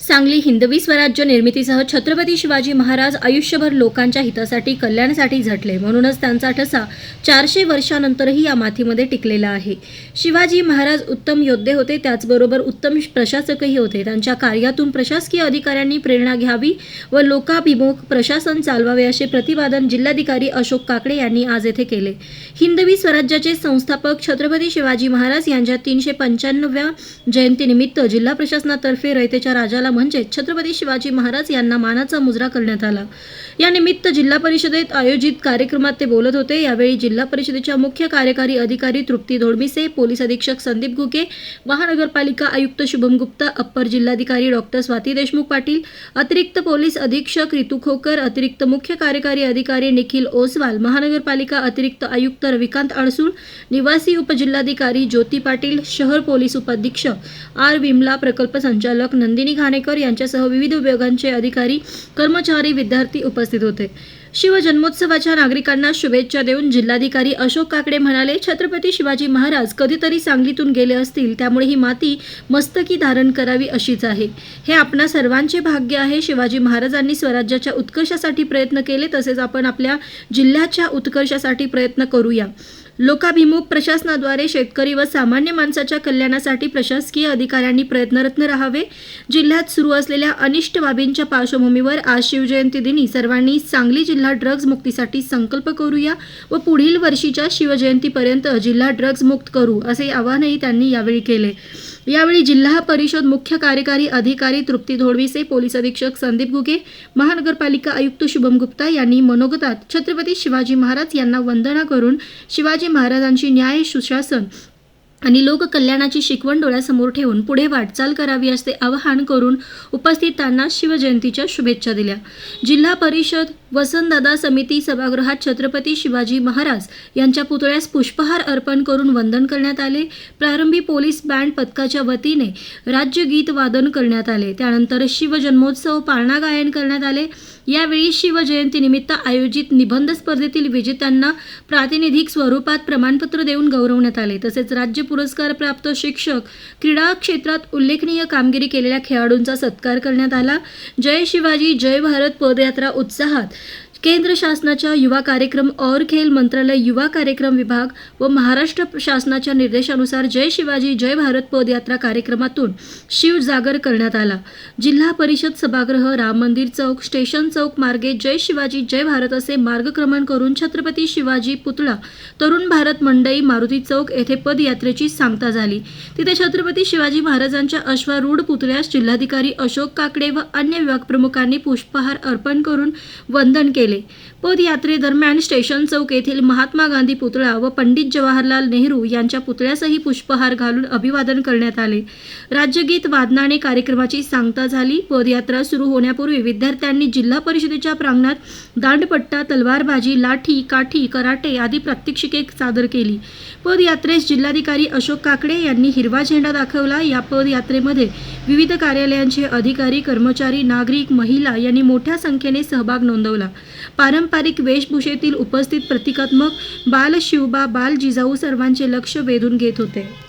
सांगली हिंदवी स्वराज्य निर्मितीसह छत्रपती शिवाजी महाराज आयुष्यभर लोकांच्या हितासाठी कल्याणासाठी झटले. म्हणूनच त्यांचा ठसा चारशे वर्षानंतरही या मातीमध्ये टिकलेला आहे. शिवाजी महाराज उत्तम योद्धे होते त्याचबरोबर उत्तम प्रशासकही होते. त्यांच्या कार्यातून प्रशासकीय अधिकाऱ्यांनी प्रेरणा घ्यावी व लोकाभिमुख प्रशासन चालवावे असे प्रतिपादन जिल्हाधिकारी अशोक काकडे यांनी आज येथे केले. हिंदवी स्वराज्याचे संस्थापक छत्रपती शिवाजी महाराज यांच्या तीनशे पंच्याण्णव्या जयंतीनिमित्त जिल्हा प्रशासनातर्फे रयतेच्या राजाला म्हणजे छत्रपती शिवाजी महाराज यांना मानाचा मुजरा करण्यात आला. या निमित्त जिल्हा परिषदेत आयोजित कार्यक्रमात ते बोलत होते. यावेळी जिल्हा परिषदेच्या मुख्य कार्यकारी अधिकारी तृप्ती धोडमिसे पोलीस अधीक्षक संदीप घुके महानगरपालिका आयुक्त शुभम गुप्ता अप्पर जिल्हाधिकारी डॉक्टर स्वाती देशमुख पाटील अतिरिक्त पोलीस अधीक्षक रितू खोकर अतिरिक्त मुख्य कार्यकारी अधिकारी निखिल ओसवाल महानगरपालिका अतिरिक्त आयुक्त रविकांत अडसूळ निवासी उपजिल्हाधिकारी ज्योती पाटील शहर पोलीस उपाधीक्षक आर विमला प्रकल्प संचालक नंदिनी घाणे घाणेकर यांच्यासह विविध विभागांचे अधिकारी कर्मचारी विद्यार्थी उपस्थित होते. शिवजन्मोत्सवाच्या नागरिकांना शुभेच्छा देऊन जिल्हाधिकारी अशोक काकडे म्हणाले छत्रपती शिवाजी महाराज कधीतरी सांगलीतून गेले असतील त्यामुळे ही माती मस्तकी धारण करावी अशीच आहे. हे आपणा सर्वांचे भाग्य आहे. शिवाजी महाराजांनी स्वराज्याच्या उत्कर्षासाठी प्रयत्न केले तसेच आपण आपल्या जिल्ह्याच्या उत्कर्षासाठी प्रयत्न करूया. लोकाभिमुख प्रशासनाद्वारे शेतकरी व सामान्य माणसाच्या कल्याणासाठी प्रशासकीय अधिकाऱ्यांनी प्रयत्नरत राहावे. जिल्ह्यात सुरू असलेल्या अनिष्ट बाबींच्या पार्श्वभूमीवर आज शिवजयंती दिनी सर्वांनी सांगली जिल्हा ड्रग्ज मुक्तीसाठी संकल्प करूया व पुढील वर्षीच्या शिवजयंतीपर्यंत जिल्हा ड्रग्ज मुक्त करू असे आवाहनही त्यांनी यावेळी केले. यावेळी जिल्हा परिषद मुख्य कार्यकारी अधिकारी तृप्ती धोडविसे पोलीस अधीक्षक संदीप गुगे महानगरपालिका आयुक्त शुभम गुप्ता यांनी मनोगतात छत्रपती शिवाजी महाराज यांना वंदना करून शिवाजी महाराजांची न्याय सुशासन आणि लोककल्याणाची शिकवण डोळ्यासमोर ठेवून पुढे वाटचाल करावी असे आवाहन करून उपस्थितांना शिवजयंतीच्या शुभेच्छा दिल्या. जिल्हा परिषद वसंतदादा समिती सभागृहात छत्रपती शिवाजी महाराज यांच्या पुतळ्यास पुष्पहार अर्पण करून वंदन करण्यात आले. प्रारंभी पोलीस बँड पथकाच्या वतीने राज्यगीत वादन करण्यात आले. त्यानंतर शिवजन्मोत्सव पाळणा गायन करण्यात आले. यावेळी शिवजयंतीनिमित्त आयोजित निबंध स्पर्धेतील विजेत्यांना प्रातिनिधिक स्वरूपात प्रमाणपत्र देऊन गौरवण्यात आले. तसेच राज्य पुरस्कार प्राप्त शिक्षक. क्रीडा क्षेत्रात उल्लेखनीय कामगिरी केलेल्या खेळाडूंचा सत्कार करण्यात आला. जय शिवाजी जय भारत पदयात्रा उत्साहात. केंद्र शासनाच्या युवा कार्यक्रम और खेल मंत्रालय युवा कार्यक्रम विभाग व महाराष्ट्र शासनाच्या निर्देशानुसार जय शिवाजी जय भारत पदयात्रा कार्यक्रमातून शिव जागर करण्यात आला. जिल्हा परिषद सभागृह राम मंदिर चौक स्टेशन चौक मार्गे जय शिवाजी जय भारत असे मार्गक्रमण करून छत्रपती शिवाजी पुतळा तरुण भारत मंडई मारुती चौक येथे पदयात्रेची सांगता झाली. तिथे छत्रपती शिवाजी महाराजांच्या अश्वारूढ पुतळ्यास जिल्हाधिकारी अशोक काकडे व अन्य विभाग प्रमुखांनी पुष्पहार अर्पण करून वंदन केले. केले. पदयात्रेदरम्यान स्टेशन चौक येथील महात्मा गांधी पुतळा व पंडित जवाहरलाल नेहरू यांच्या पुतळ्यासही पुष्पहार घालून अभिवादन करण्यात आले. राज्यगीत वादनाने कार्यक्रमाची सांगता झाली. पदयात्रा सुरू होण्यापूर्वी विद्यार्थ्यांनी जिल्हा परिषदेच्या प्रांगणात दांडपट्टा तलवारबाजी लाठी काठी कराटे आदी प्रात्यक्षिके सादर केली. पदयात्रेस जिल्हाधिकारी अशोक काकडे यांनी हिरवा झेंडा दाखवला. या पदयात्रेमध्ये विविध कार्यालयांचे अधिकारी कर्मचारी नागरिक महिला यांनी मोठ्या संख्येने सहभाग नोंदवला. पारंपरिक वेशभूषेतील उपस्थित प्रतिकात्मक बाल शिवबा बाल जिजाऊ सर्वांचे लक्ष वेधून घेत होते.